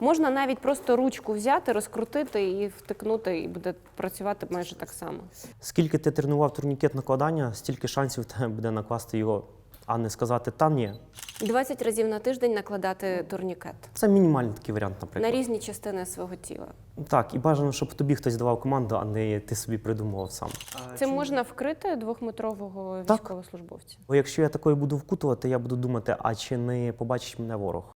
Можна навіть просто ручку взяти, розкрутити і втикнути, і буде працювати майже так само. Скільки ти тренував турнікет накладання, стільки шансів тебе буде накласти його, а не сказати там ні. 20 разів на тиждень накладати турнікет Це мінімальний такий варіант, наприклад. на різні частини свого тіла. Так, і бажано, щоб тобі хтось давав команду, а не ти собі придумував сам. Це можна вкрити двохметрового Так. військовослужбовця. Бо якщо я такою буду вкутувати, я буду думати, а чи не побачить мене ворог.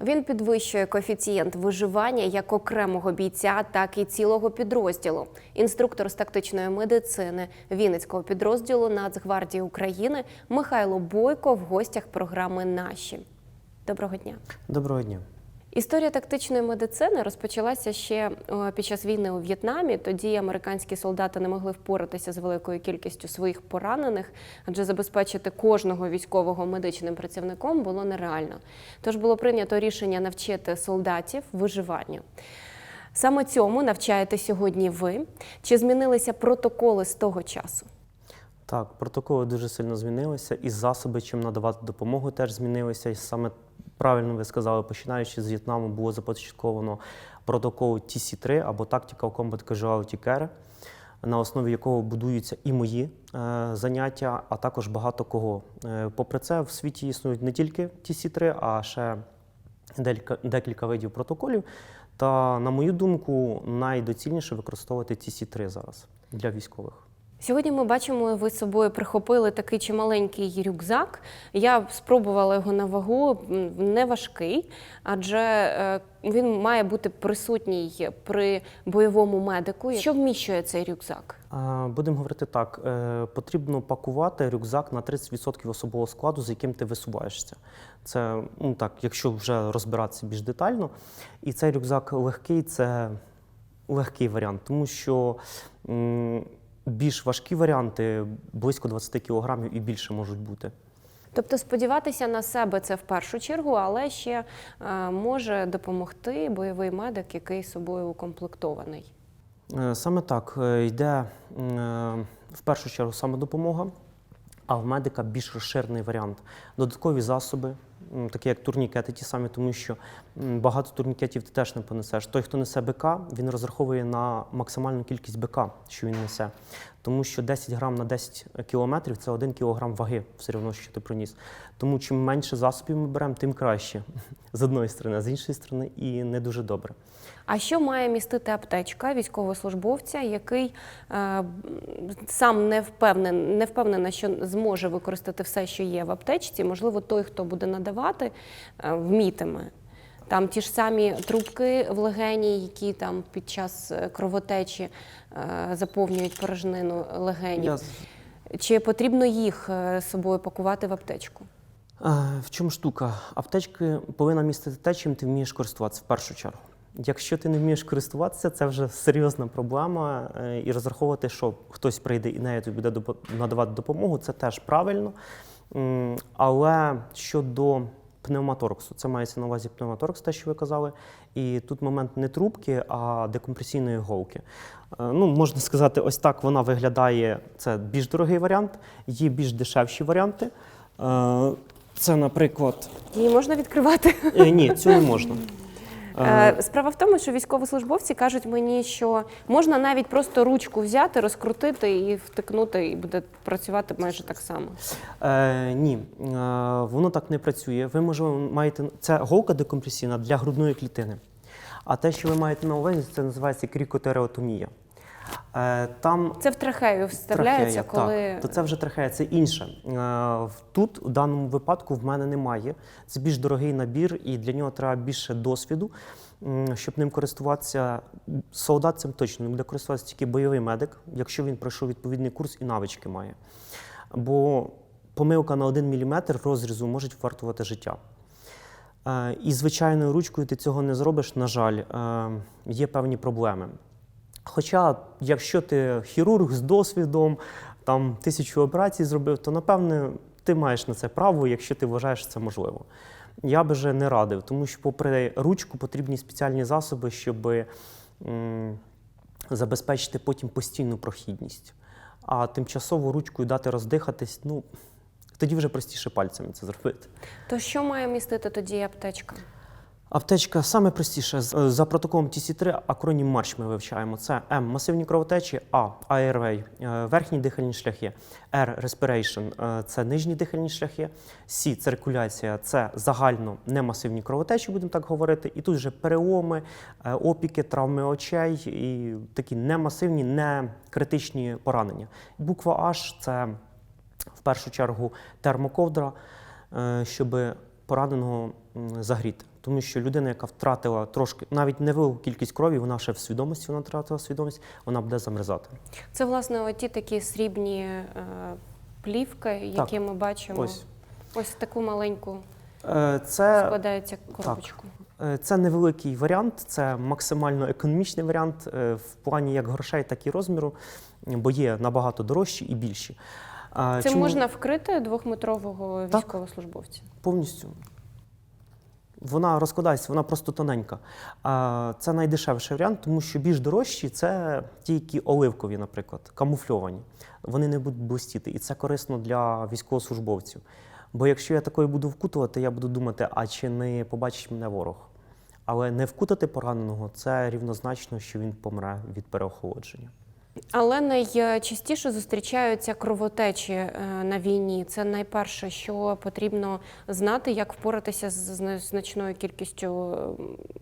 Він підвищує коефіцієнт виживання як окремого бійця, так і цілого підрозділу. Інструктор з тактичної медицини Вінницького підрозділу Нацгвардії України Михайло Бойко в гостях програми Наші. Доброго дня. Доброго дня. Історія тактичної медицини розпочалася ще е, під час війни у В'єтнамі. Тоді американські солдати не могли впоратися з великою кількістю своїх поранених, адже забезпечити кожного військового медичним працівником було нереально. Тож було прийнято рішення навчити солдатів виживанню. Саме цьому навчаєте сьогодні ви. Чи змінилися протоколи з того часу? Так, протоколи дуже сильно змінилися, і засоби, чим надавати допомогу, теж змінилися. І саме правильно ви сказали, починаючи з В'єтнаму, було започатковано протокол TC3 або Tactical Combat Casualty Care, на основі якого будуються і мої е, заняття, а також багато кого. Е, попри це, в світі існують не тільки TC3, а ще декілька, декілька видів протоколів. Та, на мою думку, найдоцільніше використовувати TC3 зараз для військових. Сьогодні ми бачимо, ви з собою прихопили такий чималенький рюкзак. Я спробувала його на вагу, не важкий, адже е, він має бути присутній при бойовому медику. Що вміщує цей рюкзак? Будемо говорити так: е, потрібно пакувати рюкзак на 30% особового складу, з яким ти висуваєшся. Це ну так, якщо вже розбиратися більш детально. І цей рюкзак легкий це легкий варіант, тому що більш важкі варіанти близько 20 кг і більше можуть бути. Тобто сподіватися на себе це в першу чергу, але ще е, може допомогти бойовий медик, який собою укомплектований. Е, Саме так е, йде в першу чергу самодопомога, а в медика більш розширений варіант. Додаткові засоби, такі як турнікети, ті самі, тому що багато турнікетів ти теж не понесеш. Той, хто несе БК, він розраховує на максимальну кількість БК, що він несе. Тому що 10 грам на 10 кілометрів це 1 кілограм ваги, все одно, що ти приніс. Тому чим менше засобів ми беремо, тим краще. З одної сторони, а з іншої сторони, і не дуже добре. А що має містити аптечка військовослужбовця, який е, сам не впевнений, не впевнений, що зможе використати все, що є в аптечці? Можливо, той, хто буде надавати, е, вмітиме. Там ті ж самі трубки в легені, які там під час е, кровотечі е, заповнюють порожнину легенів. Я Чи потрібно їх е, з собою пакувати в аптечку? В чому штука? Аптечки повинна містити те, чим ти вмієш користуватися в першу чергу. Якщо ти не вмієш користуватися, це вже серйозна проблема. І розраховувати, що хтось прийде і нею тобі буде надавати допомогу, це теж правильно. Але щодо пневмотораксу, це мається на увазі пневмоторакс, те, що ви казали. І тут момент не трубки, а декомпресійної голки. Е, Ну, можна сказати, ось так вона виглядає. Це більш дорогий варіант, є більш дешевші варіанти. Е, Це, наприклад, Її можна відкривати? Е, ні, цю не можна. Е, Справа в тому, що військовослужбовці кажуть мені, що можна навіть просто ручку взяти, розкрутити і втикнути, і буде працювати майже так само. Е, ні, е, воно так не працює. Ви можливо маєте це голка декомпресійна для грудної клітини. А те, що ви маєте на увазі, це називається крікотереотомія. Е, там Це в трахею вставляється, трахея, коли так, то це вже трахея, це інше. Е, Тут, в даному випадку, в мене немає. Це більш дорогий набір, і для нього треба більше досвіду, щоб ним користуватися. Солдат цим точно не буде користуватися тільки бойовий медик, якщо він пройшов відповідний курс і навички має. Бо помилка на 1 мм розрізу може вартувати життя. Е, І звичайною ручкою ти цього не зробиш, на жаль, є певні проблеми. Хоча, якщо ти хірург з досвідом, там тисячу операцій зробив, то напевне ти маєш на це право, якщо ти вважаєш це можливо. Я би вже не радив, тому що, попри ручку, потрібні спеціальні засоби, щоб м, забезпечити потім постійну прохідність. А тимчасово ручкою дати роздихатись, ну, Тоді вже простіше пальцями це зробити. То що має містити тоді аптечка? Аптечка саме простіше. З- За протоколом TC3 акронім марш ми вивчаємо. Це М масивні кровотечі, А airway е, – верхні дихальні шляхи, Р respiration – е, це нижні дихальні шляхи, С циркуляція це загально немасивні кровотечі, будемо так говорити. І тут вже переломи, е, опіки, травми очей і такі немасивні, не критичні поранення. Буква H – це в першу чергу термоковдра, е, щоб пораненого загріти. Тому що людина, яка втратила трошки, навіть невелику кількість крові, вона ще в свідомості, вона втратила свідомість, вона буде замерзати. Це, власне, оті такі срібні е, плівки, які ми бачимо. Ось. Ось таку маленьку Е, Це, складається коробочку. е, це невеликий варіант, це максимально економічний варіант е, в плані як грошей, так і розміру, бо є набагато дорожчі і більші. Це чому- можна вкрити двохметрового Так. військовослужбовця. Повністю. Вона розкладається, вона просто тоненька. Це найдешевший варіант, тому що більш дорожчі це ті, які оливкові, наприклад, камуфльовані. Вони не будуть блистіти. І це корисно для військовослужбовців. Бо якщо я такою буду вкутувати, я буду думати, а чи не побачить мене ворог. Але не вкутати пораненого це рівнозначно, що він помре від переохолодження. Але найчастіше зустрічаються кровотечі е, на війні. Це найперше, що потрібно знати, як впоратися з значною кількістю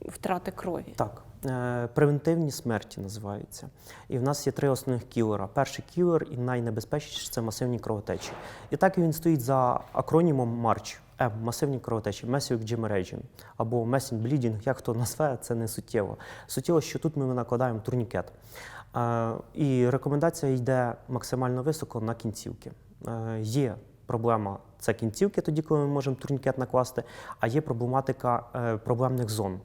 втрати крові. Так, е, превентивні смерті називаються. І в нас є три основних кілера. Перший кілер і найнебезпечніший це масивні кровотечі. І так він стоїть за акронімом MARCH. М масивні кровотечі, Massive Hemorrhage або Massive Bleeding, як хто назве, це не суттєво. Суттєво, що тут ми накладаємо турнікет. І рекомендація йде максимально високо на кінцівки. Е, Є проблема це кінцівки, тоді, коли ми можемо турнікет накласти, а є проблематика е, проблемних зон.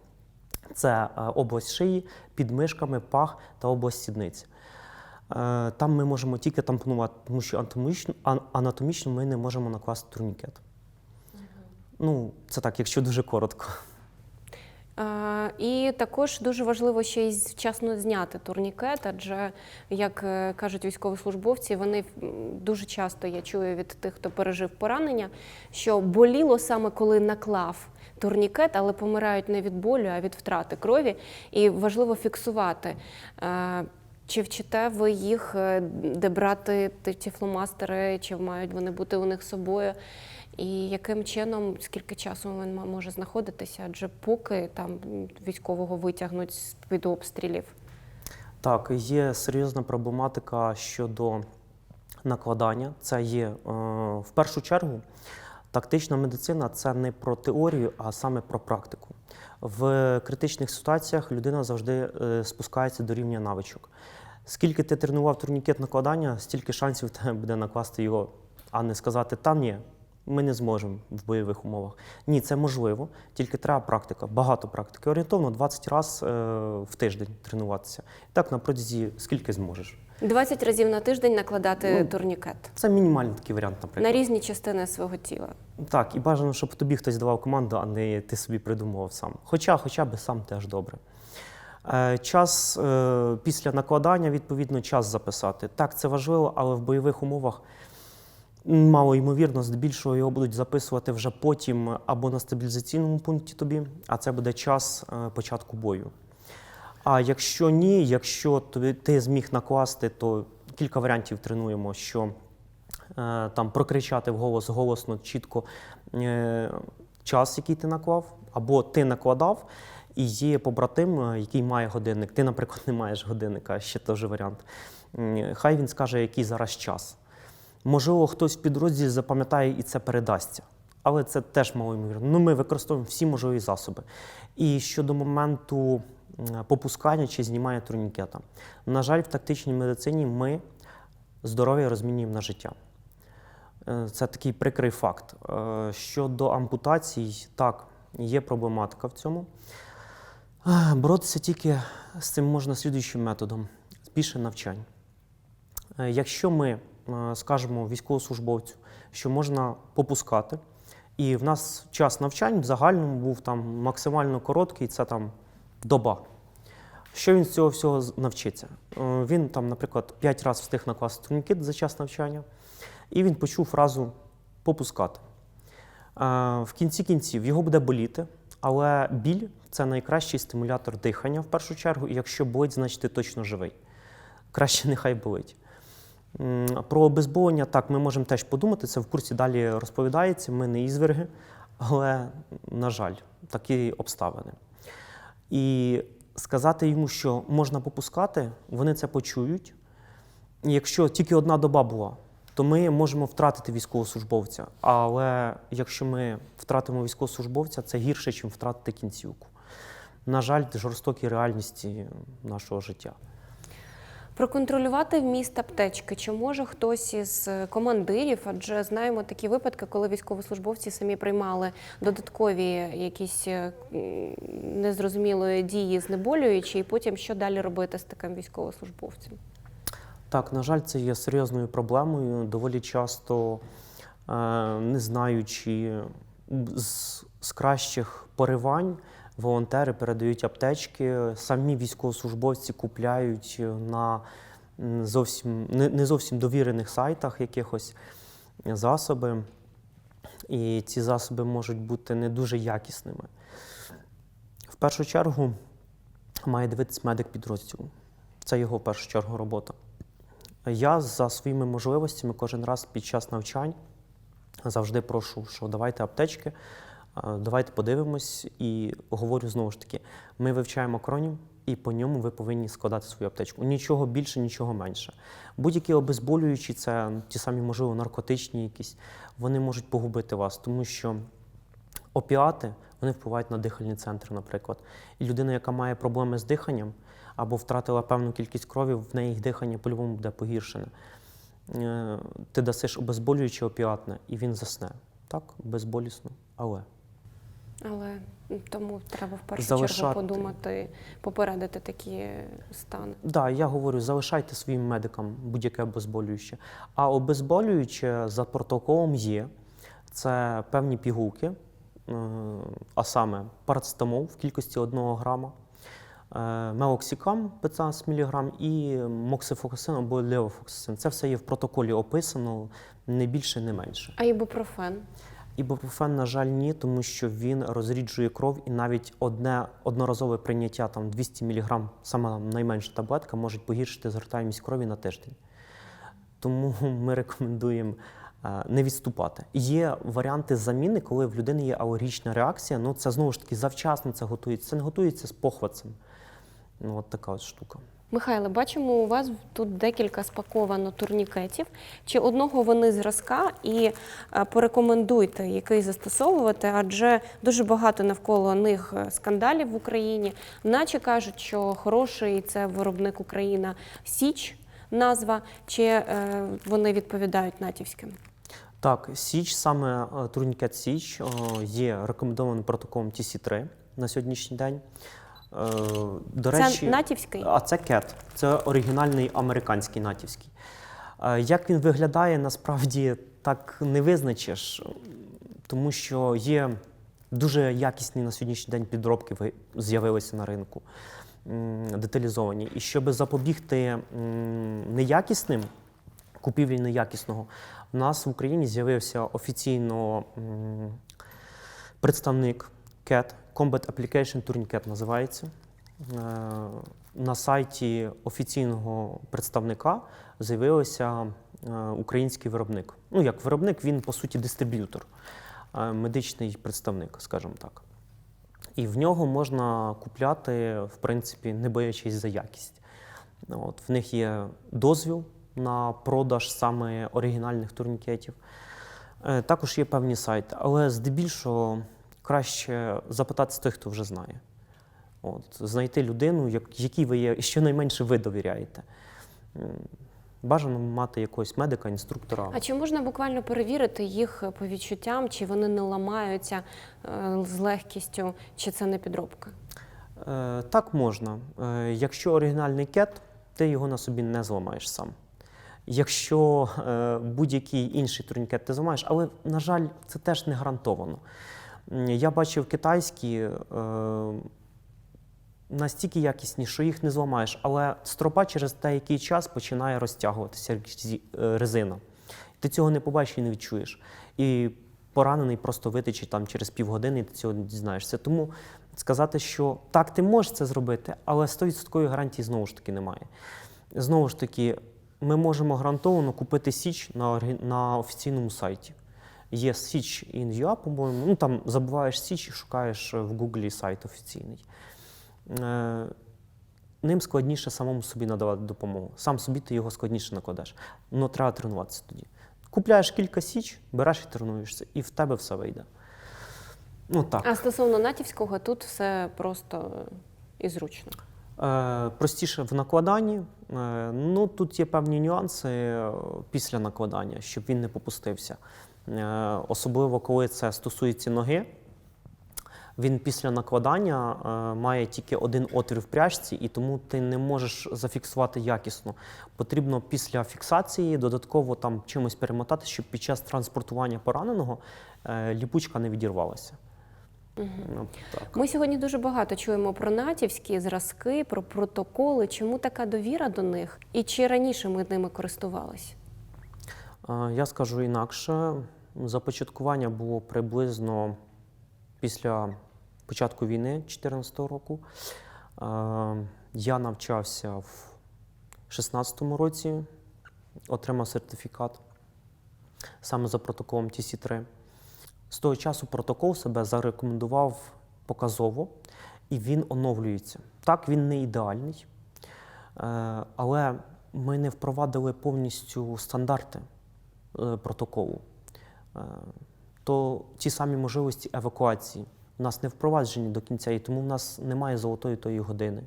Це е, область шиї, підмишками, пах та область сідниць. Е, Там ми можемо тільки тампонувати, тому що анатомічно, анатомічно ми не можемо накласти турнікет. Ну, це так, якщо дуже коротко. Е, І також дуже важливо ще й вчасно зняти турнікет, адже, як е, кажуть військовослужбовці, вони дуже часто я чую від тих, хто пережив поранення, що боліло саме коли наклав турнікет, але помирають не від болю, а від втрати крові. І важливо фіксувати. Е, Чи вчите ви їх, де брати ті фломастери, чи мають вони бути у них з собою? І яким чином, скільки часу він може знаходитися? Адже поки там військового витягнуть з під обстрілів. Так, є серйозна проблематика щодо накладання. Це є е, в першу чергу. Тактична медицина це не про теорію, а саме про практику. В критичних ситуаціях людина завжди е, спускається до рівня навичок. Скільки ти тренував турнікет накладання, стільки шансів тебе буде накласти його, а не сказати, та ні, ми не зможемо в бойових умовах. Ні, це можливо, тільки треба практика, багато практики. Орієнтовно 20 разів в тиждень тренуватися. І так на протязі скільки зможеш. 20 разів на тиждень накладати Ну, турнікет Це мінімальний такий варіант, наприклад. на різні частини свого тіла. Так, і бажано, щоб тобі хтось давав команду, а не ти собі придумував сам. Хоча, хоча би сам теж добре. Е, Час е, після накладання, відповідно, час записати. Так, це важливо, але в бойових умовах мало ймовірно, здебільшого його будуть записувати вже потім або на стабілізаційному пункті тобі, а це буде час е, початку бою. А якщо ні, якщо ти зміг накласти, то кілька варіантів тренуємо, що е, там прокричати вголос голосно, чітко е, час, який ти наклав, або ти накладав, і є побратим, який має годинник. Ти, наприклад, не маєш годинника, ще теж варіант. Хай він скаже, який зараз час. Можливо, хтось в підрозділі запам'ятає і це передасться. Але це теж малоймовірно. Ну, ми використовуємо всі можливі засоби. І щодо моменту попускання чи знімання турнікета. На жаль, в тактичній медицині ми здоров'я розмінюємо на життя. Е, Це такий прикрий факт. Е, Щодо ампутацій, так, є проблематика в цьому. Е, Боротися тільки з цим можна слідуючим методом більше навчань. Якщо ми е, скажемо військовослужбовцю, що можна попускати, і в нас час навчань в загальному був там максимально короткий, це там доба. Що він з цього всього навчиться? Е, Він там, наприклад, 5 разів встиг накласти турнікет за час навчання, і він почув фразу попускати. Е, В кінці кінців його буде боліти, але біль це найкращий стимулятор дихання в першу чергу. І якщо болить, значить ти точно живий. Краще нехай болить. Про обезболення так, ми можемо теж подумати. Це в курсі далі розповідається. Ми не ізверги, але, на жаль, такі обставини. І сказати йому, що можна попускати, вони це почують. Якщо тільки одна доба була, то ми можемо втратити військовослужбовця. Але якщо ми втратимо військовослужбовця, це гірше, ніж втратити кінцівку. На жаль, жорстокі реальності нашого життя. Проконтролювати вміст аптечки, чи може хтось із командирів, адже знаємо такі випадки, коли військовослужбовці самі приймали додаткові якісь е, незрозумілої дії знеболюючі, і потім що далі робити з таким військовослужбовцем? Так, на жаль, це є серйозною проблемою. Доволі часто, е, не знаючи з кращих поривань, волонтери передають аптечки, самі військовослужбовці купляють на зовсім не, зовсім довірених сайтах якихось засоби. І ці засоби можуть бути не дуже якісними. В першу чергу має дивитись медик підрозділу. Це його в першу чергу робота. Я за своїми можливостями кожен раз під час навчань завжди прошу, що давайте аптечки, давайте подивимось і говорю знову ж таки: ми вивчаємо акронім, і по ньому ви повинні складати свою аптечку. Нічого більше, нічого менше. Будь-які обезболюючі, це ті самі, можливо, наркотичні якісь, вони можуть погубити вас, тому що опіати вони впливають на дихальні центри, наприклад. І людина, яка має проблеми з диханням або втратила певну кількість крові, в неї дихання по-любому буде погіршене. Е, Ти дасиш обезболююче опіатне, і він засне. Так, безболісно, але. Але тому треба в першу Залишати. чергу подумати, попередити такі стани. Да, я говорю, залишайте своїм медикам будь-яке обезболююче. А обезболююче за протоколом є. Це певні пігулки, е, а саме парацетамол в кількості 1 грама, е, мелоксикам 15 мг і моксифоксин або левофоксин. Це все є в протоколі описано, не більше, не менше. А ібупрофен? Ібупрофен, на жаль, ні, тому що він розріджує кров, і навіть одне одноразове прийняття там 200 мг, сама найменша таблетка, може погіршити згортаємість крові на тиждень. Тому ми рекомендуємо е, не відступати. Є варіанти заміни, коли в людини є алергічна реакція. Ну це знову ж таки завчасно це готується. Це не готується з похватцем. Ну, от така от штука. Михайле, бачимо, у вас тут декілька спаковано турнікетів. Чи одного вони зразка і е, порекомендуйте, який застосовувати, адже дуже багато навколо них е, скандалів в Україні. Наче кажуть, що хороший це виробник Україна Січ назва, чи е, вони відповідають натівським? Так, Січ, саме турнікет Січ є рекомендованим протоколом TC3 на сьогоднішній день. Е, До Це натівський? А це кет, це оригінальний американський натівський. Е, Як він виглядає, насправді так не визначиш, тому що є дуже якісні на сьогоднішній день підробки з'явилися на ринку, деталізовані. І щоб запобігти неякісним купівлі неякісного, у нас в Україні з'явився офіційно представник CAT, Combat Application Tourniquet називається. Е, На сайті офіційного представника з'явився е, український виробник. Ну, як виробник, він по суті дистриб'ютор, е, медичний представник, скажімо так. І в нього можна купляти, в принципі, не боячись за якість. От, в них є дозвіл на продаж саме оригінальних турнікетів. Також є певні сайти, але здебільшого краще запитатися тих, хто вже знає. От, знайти людину, як, якій ви є, щонайменше ви довіряєте. Бажано мати якогось медика, інструктора. А чи можна буквально перевірити їх по відчуттям, чи вони не ламаються е, з легкістю, чи це не підробка? Е, так можна. Е, якщо оригінальний кет, ти його на собі не зламаєш сам. Якщо е, будь-який інший турнікет ти зламаєш, але, на жаль, це теж не гарантовано. Я бачив китайські е, настільки якісні, що їх не зламаєш, але стропа через деякий час починає розтягуватися е, резина. Ти цього не побачиш і не відчуєш. І поранений просто витече там через півгодини, і ти цього не дізнаєшся. Тому сказати, що так, ти можеш це зробити, але 100% гарантії знову ж таки немає. Знову ж таки, ми можемо гарантовано купити Січ на, на офіційному сайті. Є Січ in.ua, по-моєму. Ну там забуваєш Січ і шукаєш в Гуглі сайт офіційний. Е, ним складніше самому собі надавати допомогу. Сам собі ти його складніше накладеш. Ну треба тренуватися тоді. Купляєш кілька січ, береш і тренуєшся, і в тебе все вийде. Ну так. А стосовно натівського, тут все просто і зручно. Е, простіше в накладанні. Е, ну, тут є певні нюанси е, після накладання, щоб він не попустився. Е, особливо, коли це стосується ноги. Він після накладання е, має тільки один отвір в пряжці, і тому ти не можеш зафіксувати якісно. Потрібно після фіксації додатково там чимось перемотати, щоб під час транспортування пораненого е, ліпучка не відірвалася. Так. Ми сьогодні дуже багато чуємо про натівські зразки, про протоколи. Чому така довіра до них? І чи раніше ми ними користувалися? Я скажу інакше. Започаткування було приблизно після початку війни 2014 року. Я навчався в 2016 році, отримав сертифікат саме за протоколом TC3. З того часу протокол себе зарекомендував показово, і він оновлюється. Так, він не ідеальний, е, але ми не впровадили повністю стандарти протоколу. Е, То ті самі можливості евакуації у нас не впроваджені до кінця, і тому в нас немає золотої тої години,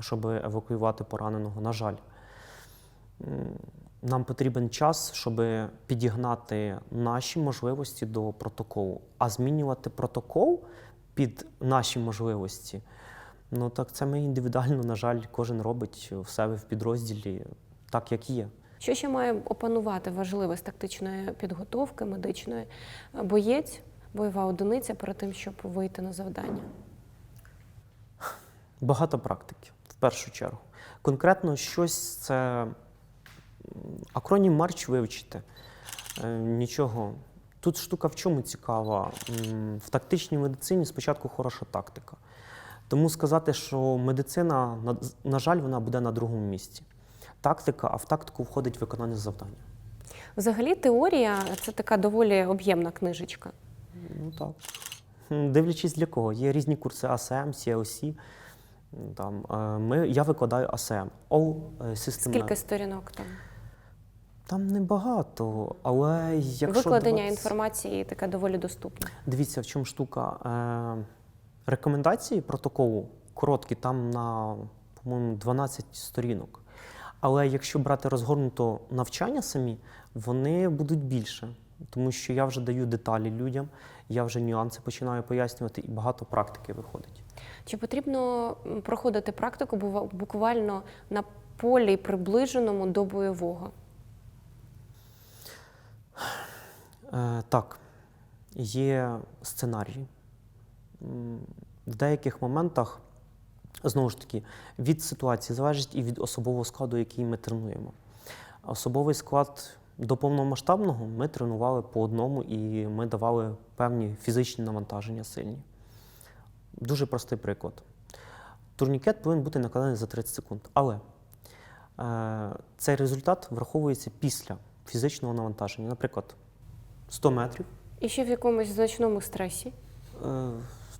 щоб евакуювати пораненого. На жаль, нам потрібен час, щоб підігнати наші можливості до протоколу. А змінювати протокол під наші можливості. Ну так це ми індивідуально, на жаль, кожен робить в себе в підрозділі так, як є. Що ще має опанувати важливе з тактичної підготовки медичної боєць, бойова одиниця перед тим, щоб вийти на завдання? Багато практики, в першу чергу. Конкретно щось це акронім Марч вивчити. Е, Нічого. Тут штука в чому цікава? В тактичній медицині спочатку хороша тактика. Тому сказати, що медицина, на, на жаль, вона буде на другому місці. Тактика, а в тактику входить виконання завдання. Взагалі, теорія це така доволі об'ємна книжечка. Ну так. Дивлячись для кого. Є різні курси АСМ, CLC. Там, е, ми, я викладаю АСМ. All System Скільки сторінок там? Там небагато, але якщо Викладення дивитися- інформації таке доволі доступне. Дивіться, в чому штука. Е, рекомендації протоколу короткі, там на, по-моєму, 12 сторінок. Але якщо брати розгорнуто навчання самі, вони будуть більше. Тому що я вже даю деталі людям, я вже нюанси починаю пояснювати, і багато практики виходить. Чи потрібно проходити практику буквально на полі приближеному до бойового? Е, так, є сценарії. В деяких моментах, знову ж таки, від ситуації залежить і від особового складу, який ми тренуємо. Особовий склад до повномасштабного ми тренували по одному і ми давали певні фізичні навантаження сильні. Дуже простий приклад. Турнікет повинен бути накладений за 30 секунд. Але е, цей результат враховується після фізичного навантаження. Наприклад, 100 метрів. І ще в якомусь значному стресі? Е,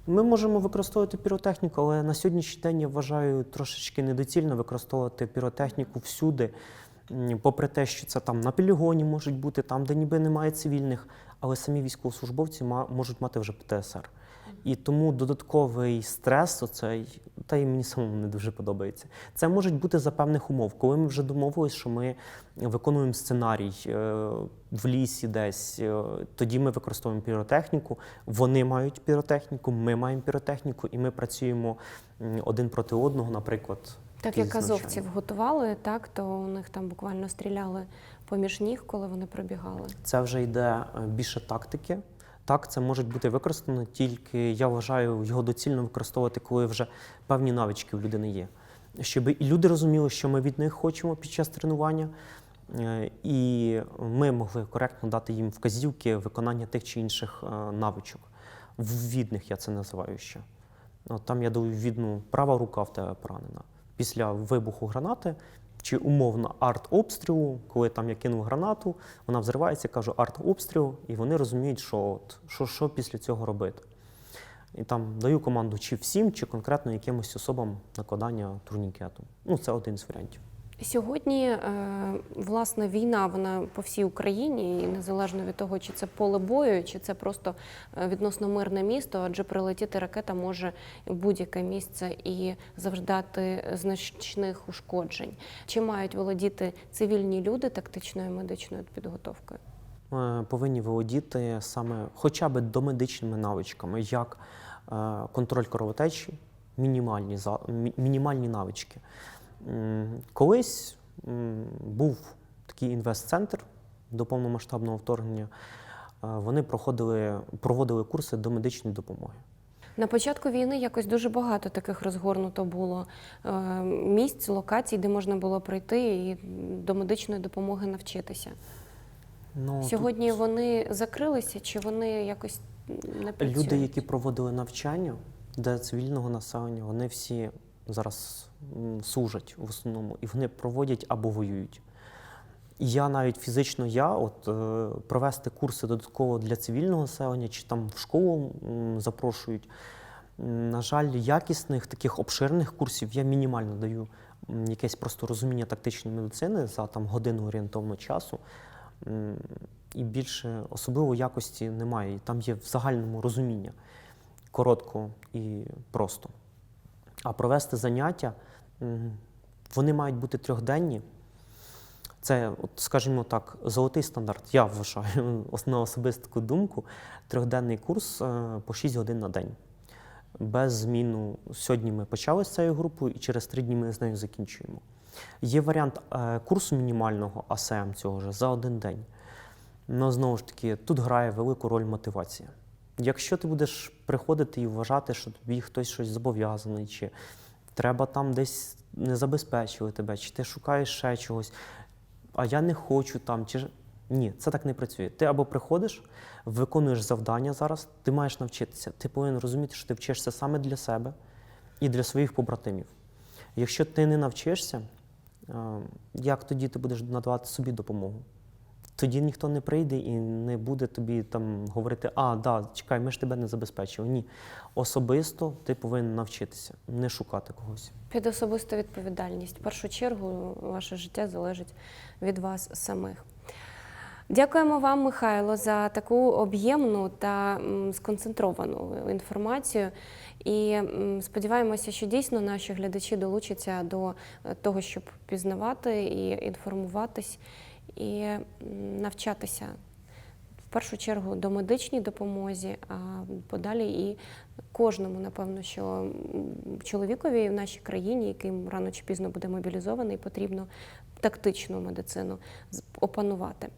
Ми можемо використовувати піротехніку, але на сьогоднішній день я вважаю трошечки недоцільно використовувати піротехніку всюди, попри те, що це там на полігоні можуть бути, там, де ніби немає цивільних, але самі військовослужбовці можуть мати вже ПТСР. І тому додатковий стрес, оцей, та й мені самому не дуже подобається. Це можуть бути за певних умов. Коли ми вже домовились, що ми виконуємо сценарій е, в лісі десь, е, тоді ми використовуємо піротехніку. Вони мають піротехніку, ми маємо піротехніку, і ми працюємо один проти одного, наприклад. Так як азовців готували, так то у них там буквально стріляли поміж ніг, коли вони пробігали. Це вже йде е, більше тактики. Так, це може бути використано, тільки я вважаю його доцільно використовувати, коли вже певні навички в людини є. Щоб і люди розуміли, що ми від них хочемо під час тренування, Е, І ми могли коректно дати їм вказівки виконання тих чи інших е, навичок. Ввідних я це називаю ще. От там я даю відну права рука в тебе поранена. Після вибуху гранати чи умовно арт-обстрілу, коли там я кинув гранату, вона взривається, кажу арт-обстріл, і вони розуміють, що, от, що, що після цього робити. І там даю команду чи всім, чи конкретно якимось особам накладання турнікету. Ну, це один з варіантів. Сьогодні е, власне війна вона по всій Україні, і незалежно від того, чи це поле бою, чи це просто е, відносно мирне місто, адже прилетіти ракета може в будь-яке місце і завдати значних ушкоджень. Чи мають володіти цивільні люди тактичною медичною підготовкою? Е, повинні володіти саме хоча б домедичними навичками, як контроль кровотечі, мінімальні, мінімальні навички. Колись був такий інвест-центр до повномасштабного вторгнення. Вони проходили, проводили курси до медичної допомоги. На початку війни якось дуже багато таких розгорнуто було е, місць, локацій, де можна було прийти і до медичної допомоги навчитися. Ну, тут- Сьогодні вони закрилися, чи вони якось не працюють? Люди, які проводили навчання для цивільного населення, вони всі зараз служать в основному, і вони проводять або воюють. І я навіть фізично я, от е, провести курси додатково для цивільного населення, чи там в школу запрошують. На жаль, якісних таких обширних курсів я мінімально даю якесь просто розуміння тактичної медицини за там годину орієнтовно часу. І більше особливо якості немає. Там є в загальному розуміння коротко і просто. А провести заняття вони мають бути трьохденні. Це, от, скажімо так, золотий стандарт. Я вважаю на особисту думку. Трьохденний курс е, по 6 годин на день. Без зміну. Сьогодні ми почали з цією групою, і через три дні ми з нею закінчуємо. Є варіант е, курсу мінімального АСМ цього ж за один день. Ну, знову ж таки, тут грає велику роль мотивація. Якщо ти будеш приходити і вважати, що тобі хтось щось зобов'язаний, чи треба там десь не забезпечили тебе, чи ти шукаєш ще чогось, а я не хочу там, чи. Ні, це так не працює. Ти або приходиш, виконуєш завдання зараз, ти маєш навчитися. Ти повинен розуміти, що ти вчишся саме для себе і для своїх побратимів. Якщо ти не навчишся, е, як тоді ти будеш надавати собі допомогу? Тоді ніхто не прийде і не буде тобі там говорити, а, да, чекай, ми ж тебе не забезпечили. Ні. Особисто ти повинен навчитися, не шукати когось. Під особисту відповідальність. В першу чергу ваше життя залежить від вас самих. Дякуємо вам, Михайло, за таку об'ємну та сконцентровану інформацію. І сподіваємося, що дійсно наші глядачі долучаться до е, того, щоб пізнавати і інформуватись, і навчатися в першу чергу до медичній допомозі, а подалі і кожному, напевно, що чоловікові в нашій країні, який рано чи пізно буде мобілізований, потрібно тактичну медицину опанувати.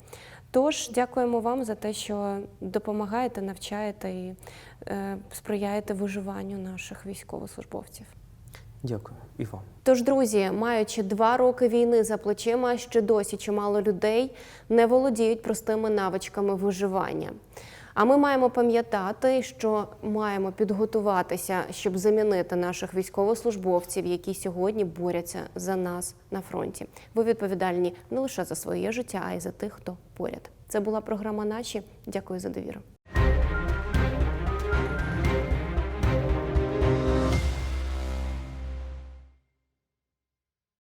Тож дякуємо вам за те, що допомагаєте, навчаєте і е, сприяєте виживанню наших військовослужбовців. Дякую. І вам. Тож, друзі, маючи два роки війни за плечима, ще досі чимало людей не володіють простими навичками виживання. А ми маємо пам'ятати, що маємо підготуватися, щоб замінити наших військовослужбовців, які сьогодні борються за нас на фронті. Ви відповідальні не лише за своє життя, а й за тих, хто поряд. Це була програма Наші. Дякую за довіру.